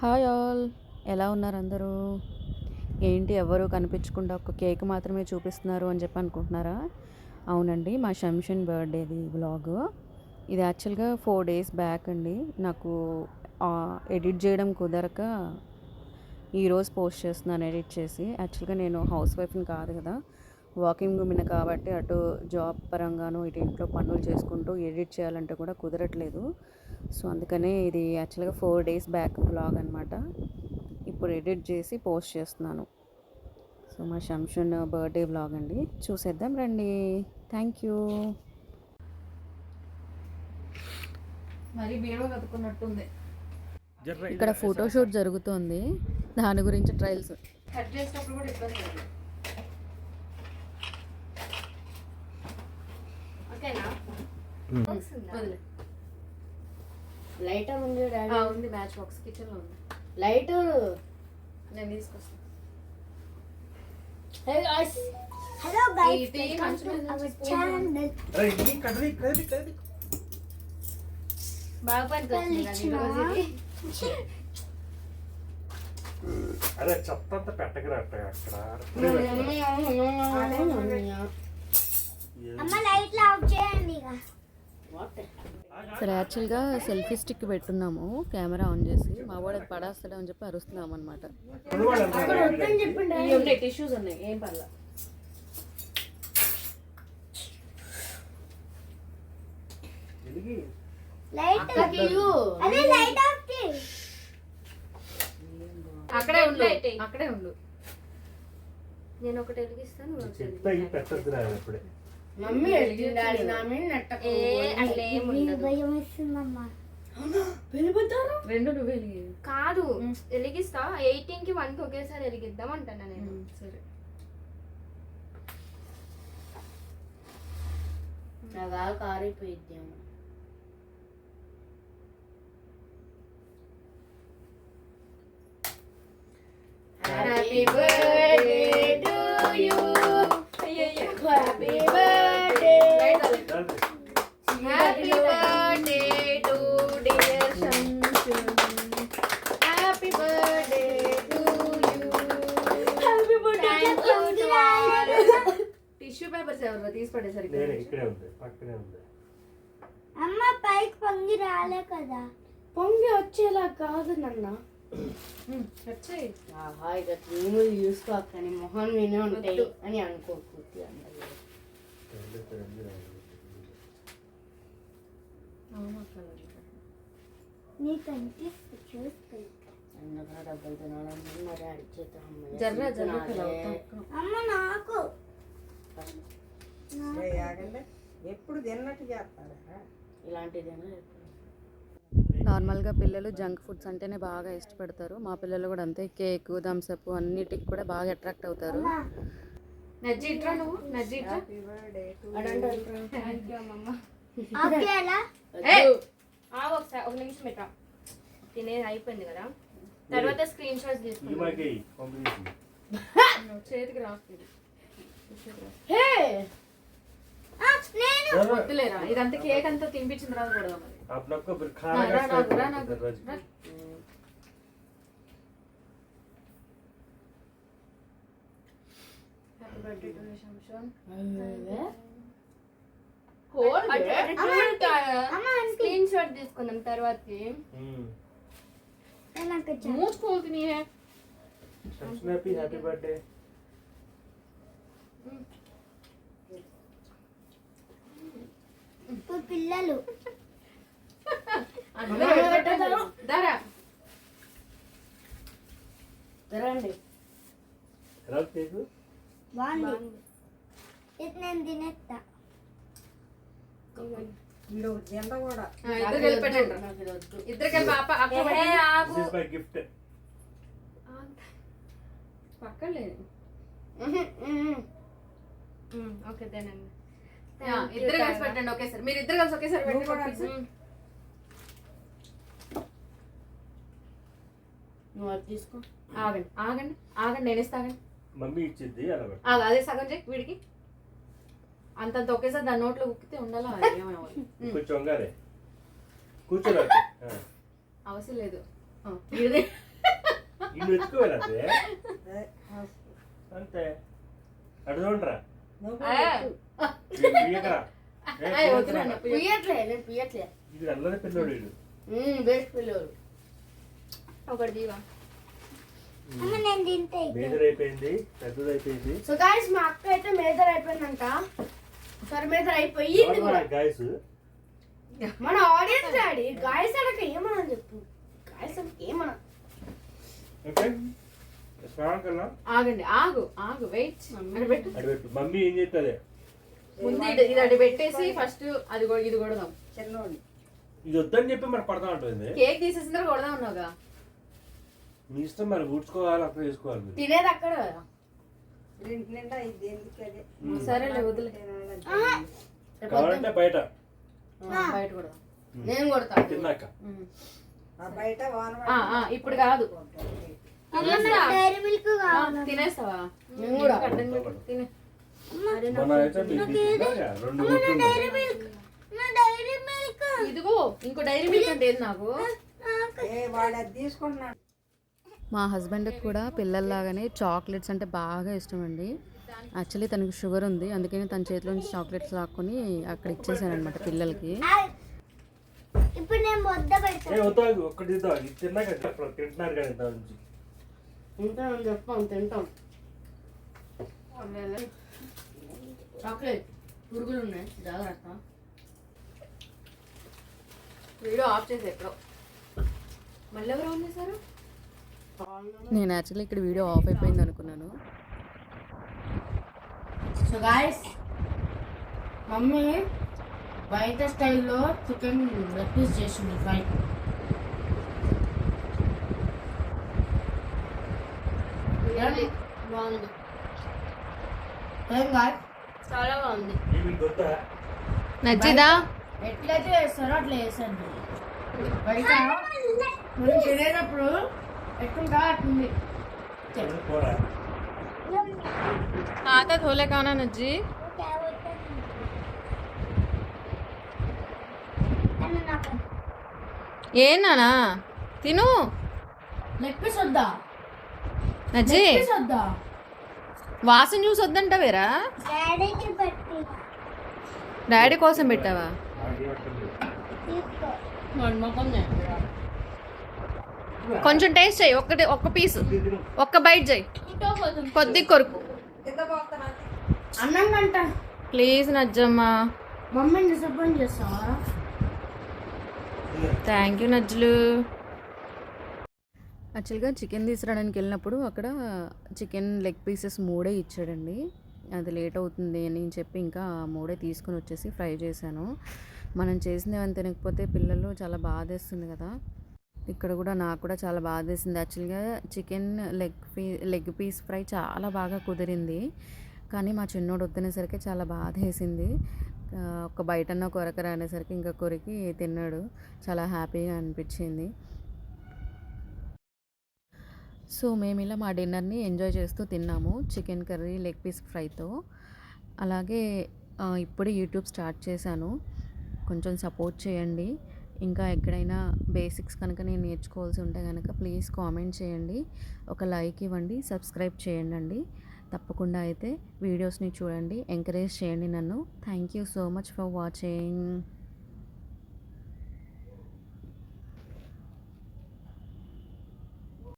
Hi all. ఎలా ఉన్నారు అందరూ ఏంటి ఎవరు కనిపించకుండా ఒక కేక్ మాత్రమే చూపిస్తున్నారు అని చెప్పి అనుకుంటున్నారా? అవునండి మా శంషన్ బర్త్డేది వ్లాగ్. ఇది యాక్చువల్గా ఫోర్ డేస్ బ్యాక్ అండి. నాకు ఎడిట్ చేయడం కుదరక ఈరోజు పోస్ట్ చేస్తున్నాను ఎడిట్ చేసి. యాక్చువల్గా నేను హౌస్ వైఫ్ని కాదు కదా. వాకింగ్ ఉమెన్ కాబట్టి అటు జాబ్ పరంగాను ఇటు ఇంట్లో పనులు చేసుకుంటూ ఎడిట్ చేయాలంటే కూడా కుదరట్లేదు. సో అందుకనే ఇది యాక్చువల్గా ఫోర్ డేస్ బ్యాక్ బ్లాగ్ అనమాట ఇప్పుడు ఎడిట్ చేసి పోస్ట్ చేస్తున్నాను. సో మా శంషన్ బర్త్డే బ్లాగ్ అండి. చూసేద్దాం రండి. Thank you. మరి ఇక్కడ ఫోటోషూట్ జరుగుతోంది. దాని గురించి ట్రయల్స్ కట్ చేసినప్పుడు కూడా ఇబ్బంది లేదు. ఓకేనా? లైటర్ ఉంది డాడీ. ఉంది మ్యాచ్ బాక్స్ కిచెన్లో ఉంది. లైట్. నేను తీసుకొస్తాను. Hey guys. Hello ఈ guys, టీ welcome మంచి to మంచి our spoon. channel. బాగా పనికొస్తుంది. అరే చెత్త అంతా పెట్టకరా అట్ట అక్కడ. అమ్మ లైట్లు ఆఫ్ చేయండి ఇక సరే యాక్చువల్గా సెల్ఫీ స్టిక్ పెట్టున్నాము కెమెరా ఆన్ చేసి. మా వాడు అది పడేస్తాడు అని చెప్పి అరుస్తున్నాం అనమాట ఇవి ఉన్నాయి టిష్యూస్ ఉన్నాయి ఏం పర్లా లైట్ అదే లైట్ ఆఫ్ చేయి అక్కడే ఉండు. అక్కడే ఉండు. నేను ఒకటి వెలిగిస్తాను మమ్మీ నా మీద నెట్టకు. భయం వేస్తుందమ్మా వెళ్ళిపోతారు? రెండు నువ్వు కాదు వెలిగిస్తా. ఎయిటీన్కి వన్కి ఒకేసారి వెలిగిద్దాం అంటాను నేను. సరే. కారిపోయిద్దాము. హ్యాపీ పేపర్స్ ఎవరు తీసి పడేసరికి నేను ఇక్కడే ఉంది పక్కనే ఉంది. అమ్మ పైకి పొంగి రాలే కదా. పొంగి వచ్చేలా కాదు నన్న. వచ్చాయి. ఆహా ఇక క్రీములు మొహం వినే ఉంటాయి అని అనుకోకూడదు అందరూ. రెండు, రెండు, రెండు. నీ కనిపిస్తు చూసుకో అందుకని డబ్బులు తినాలని? మరి అడిచేత జర్రా జర్రా అమ్మ నాకు ఎప్పుడు తిన్నట్టు చేస్తారా? ఇలాంటిదేనా నార్మల్గా పిల్లలు జంక్ ఫుడ్స్ అంటేనే బాగా ఇష్టపడతారు. మా పిల్లలు కూడా అంతే. కేక్ థమ్స్అప్ అన్నిటికి కూడా బాగా అట్రాక్ట్ అవుతారు. ఒక నిమిషం ఇట్రా. తినేది అయిపోయింది కదా? తర్వాత స్క్రీన్ షాట్స్ తీసుకుంటాం చేతికి రాస్తుంది వద్దులేరా ఇదంతా కేక్ అంతా తినిపించిన తర్వాత కొడదాం స్క్రీన్ షాట్ తీసుకుందాం తర్వాతకి మూసుకోతుంది హ్యాపీ బర్త్డే ఇప్పుడు పిల్లలు. నేను తినేస్తా. కూడా. ఇద్దరు కలిపి పెట్టండి. నాకు ఇది వద్దు ఇద్దరు కలిపి అప్ప అక్క దిస్ ఆగు ఇస్ మై గిఫ్ట్ పక్కన లేదు. ఓకే దేనండి ఇద్దరు కలిసి పెట్టండి. ఒకేసారి. మీరు ఇద్దరు కలిసి ఒకేసారి పెట్టండి నువ్వు అది తీసుకో. ఆగండి ఆగండి ఆగండి నేను ఇస్తా ఆగండి మమ్మీ ఇచ్చింది అలా అదే సగం చెక్ వీడికి. అంతంత ఒకేసారి దాని నోట్లో ఉక్కితే ఉండాలా? కొంచెం కూర్చోరా అవసరం లేదు. అంతే? అటు ఒకటి దీవా అమ్మ నేను తింటే మేజర్ అయిపోయింది పెద్దది అయిపోయింది సో గాయస్ మా అక్క అయితే మేజర్ అయిపోయిందంట సరే మేజర్ అయిపోయింది గాయస్ మన ఆడియన్స్ డాడీ గాయస్ అనక ఏమన్నా చెప్పు గాయస్ అనక ఏమన్నా ఆగండి ఆగు ఆగు వెయిట్ పెట్టు. మమ్మీ ఏం చేస్తుంది? ముందు ఇది ఇది అటు పెట్టేసి ఫస్ట్ అది కూడా ఇది కొడదాం. చిన్నోడు ఇది వద్దని చెప్పి మరి పడతా ఉంటుంది కేక్ తీసేసిన తర్వాత కొడదాం అన్నావుగా. మీ ఇష్టం మరి ఊడ్చుకోవాలి అక్కడ చేసుకోవాలి మీరు. తినేది అక్కడ కదా. ఇంటి నిండా ఇది ఎందుకు అదే? సరేలే వదిలే. రేపు కావాలంటే బయట. ఆ, బయట కొడదాం నేను కొడతా. తిన్నాక. ఉమ్. ఆ బయట వాన ఆ, ఆ, ఇప్పుడు కాదు. ఆ, కావాలి. తినేస్తావా? నేను కూడా. తినే ఇదిగో ఇంకో డైరీ మిల్క్ అంటే ఏది నాకు? ఏ వాడు అది తీసుకుంటున్నాడు మా హస్బెండ్కి కూడా పిల్లల్లాగానే చాక్లెట్స్ అంటే బాగా ఇష్టం అండి యాక్చువల్లీ తనకి షుగర్ ఉంది అందుకని తన చేతిలో నుంచి చాక్లెట్స్ లాక్కొని అక్కడ ఇచ్చేసాను అనమాట పిల్లలకి. ఇప్పుడు నేను ముద్ద పెడతాను. ఏ వద్దా ఒక్కటి ఇద్దాం ఇది తిన్నాక చెప్పరు తింటున్నారు కానీ ఇంత నుంచి. తింటాం చెప్తాం తింటాం. చాక్లెట్ పురుగులు ఉన్నాయి. జాగ్రత్త. వీడియో ఆఫ్ చేసి ఎక్కడో మళ్ళీ ఎవరు ఆన్ చేశారు? నేను యాక్చువల్లీ ఇక్కడ వీడియో ఆఫ్ అయిపోయింది అనుకున్నాను. సో గాయస్ మమ్మీ బయట స్టైల్లో చికెన్ లెగ్ పీస్ చేసింది ఫ్రై. బాగుంది. ఏం కాదు చాలా బాగుంది ఇవి వద్దా నచ్చిదా ఎట్లయితే వేస్తారో అట్లా వేసండి బయట మనం తినేటప్పుడు ఎట్లుంటా అట్లుంది పోరా आता थोले खाना नज्जी ఏ నానా తిను లెగ్ పీస్ వద్దా నజ్జి లెగ్ పీస్ వద్దా వాసన చూసి వద్దంటావేరా? డాడీకి పెట్టి డాడీ కోసం పెట్టావా? కొంచెం టేస్ట్ చేయి ఒక్కటి ఒక్క పీస్ ఒక్క బైట్ చేయి. కొద్ది కొరుకు. ప్లీజ్ నజ్జమ్మా. మమ్మీని డిసప్పాయింట్ చేస్తావా? థ్యాంక్ యూ నజ్జులు. యాక్చువల్గా చికెన్ తీసుకురావడానికి వెళ్ళినప్పుడు అక్కడ చికెన్ లెగ్ పీసెస్ మూడే ఇచ్చాడండి. అది లేట్ అవుతుంది అని చెప్పి ఇంకా మూడే తీసుకుని వచ్చేసి ఫ్రై చేశాను. మనం చేసింది ఏమైనా తినకపోతే పిల్లలు చాలా బాధేస్తుంది కదా. ఇక్కడ కూడా నాకు కూడా చాలా బాధేసింది. యాక్చువల్గా చికెన్ లెగ్ పీ లెగ్ పీస్ ఫ్రై చాలా బాగా కుదిరింది. కానీ మా చిన్నోడు వద్దనేసరికి చాలా బాధ వేసింది ఒక బయటన్న కొరకరా రానేసరికి ఇంకా కొరికి తిన్నాడు. చాలా హ్యాపీగా అనిపించింది. సో మేము ఇలా మా డిన్నర్ని ఎంజాయ్ చేస్తూ తిన్నాము చికెన్ కర్రీ లెగ్ పీస్ ఫ్రైతో. అలాగే ఇప్పుడే యూట్యూబ్ స్టార్ట్ చేశాను. కొంచెం సపోర్ట్ చేయండి. ఇంకా ఎక్కడైనా బేసిక్స్ కనుక నేను నేర్చుకోవాల్సి ఉంటే కనుక ప్లీజ్ కామెంట్ చేయండి. ఒక లైక్ ఇవ్వండి సబ్స్క్రైబ్ చేయండి అండి తప్పకుండా అయితే వీడియోస్ని చూడండి ఎంకరేజ్ చేయండి నన్ను. Thank you so much for watching.